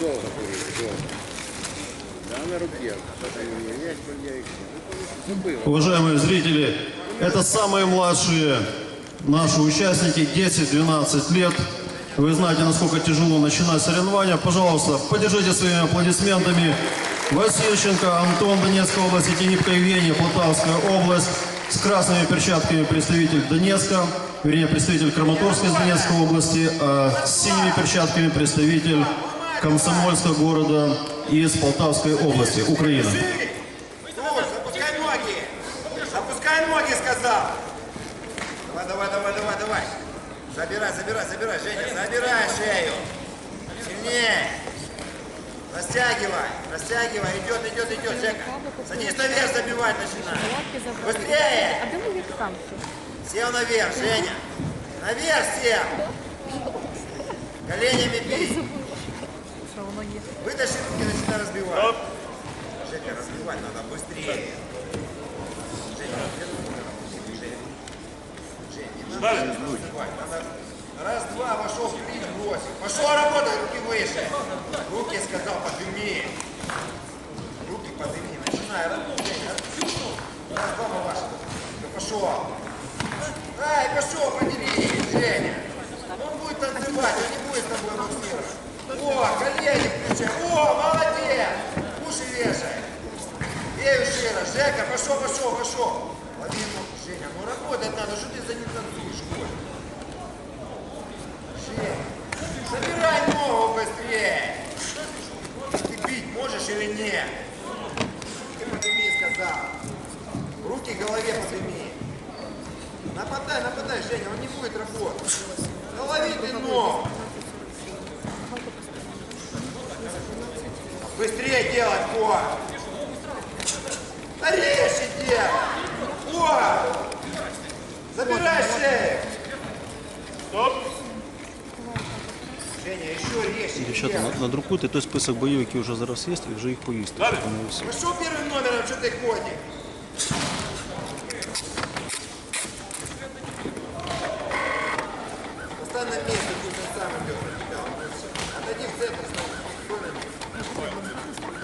Долго курить, долго. Да, на руке. Уважаемые зрители, это самые младшие наши участники, 10-12 лет. Вы знаете, насколько тяжело начинать соревнования. Пожалуйста, поддержите своими аплодисментами Васильченко, Антон, Донецкая область, Тенипка Евгения, Полтавская область. С красными перчатками представитель Донецка, вернее, представитель Краматорска из Донецкой области, а с синими перчатками представитель Комсомольска города из Полтавской области, Украина. Запускай ноги! Запускай ноги, сказал! Давай, давай, давай, давай, давай! Забирай, забирай, забирай, Женя, забирай шею! Сильнее! Растягивай, растягивай, идет, идет, идет, Жека! Садись наверх, забивать начинай! Быстрее! А? Сел наверх, Женя! Наверх сел! Коленями бей! Вытащи руки, начинай разбивать. Жека, разбивать надо быстрее. Женя, Женя, Женя, не надо разбивать. Надо раз, два, вошел, клич, бросил. Пошел работай, руки выше. Руки, сказал, подними. Руки подними. Начинай работать. Женя. Раз, два, Маваша. Пошел. Ай, пошел, подними, Женя. Жека, пошел, пошел, пошел. Лови. Женя, ну работать надо, что ты за ним танцуешь, Коль? Женя, забирай ногу быстрее. Ты бить можешь или нет? Ты подними, сказал. Руки к голове подними. Нападай, нападай, Женя, он не будет работать. Да лови ты ногу. Быстрее делать, О! Да резче делай! О! Забирай шею! Стоп! Женя, еще резче Дівчата, делай. на- надрукуйте той список боїв, які вже зараз є, і вже їх повісти. Тому все. Пошел первым номером, что ты ходишь? Остань на месте, пусть он сам идет на тебя. он будет всё. Отойди в центр, стой. Стой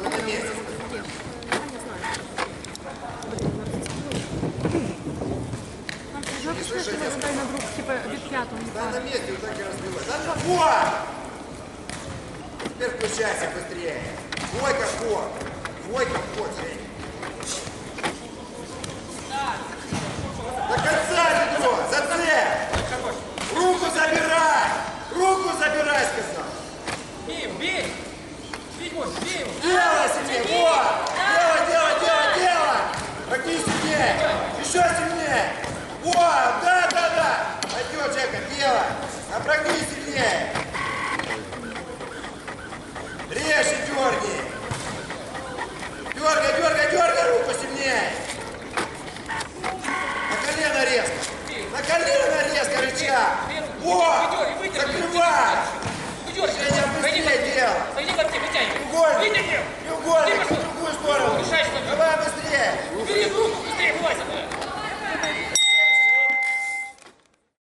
Вже пішли, що ви задай на друг, типу, від п'ятого Стой на пара. месте, вот так и разбивай. Да, вот! Теперь включайся быстрее. Двойка вход. Двойка вход, Жень.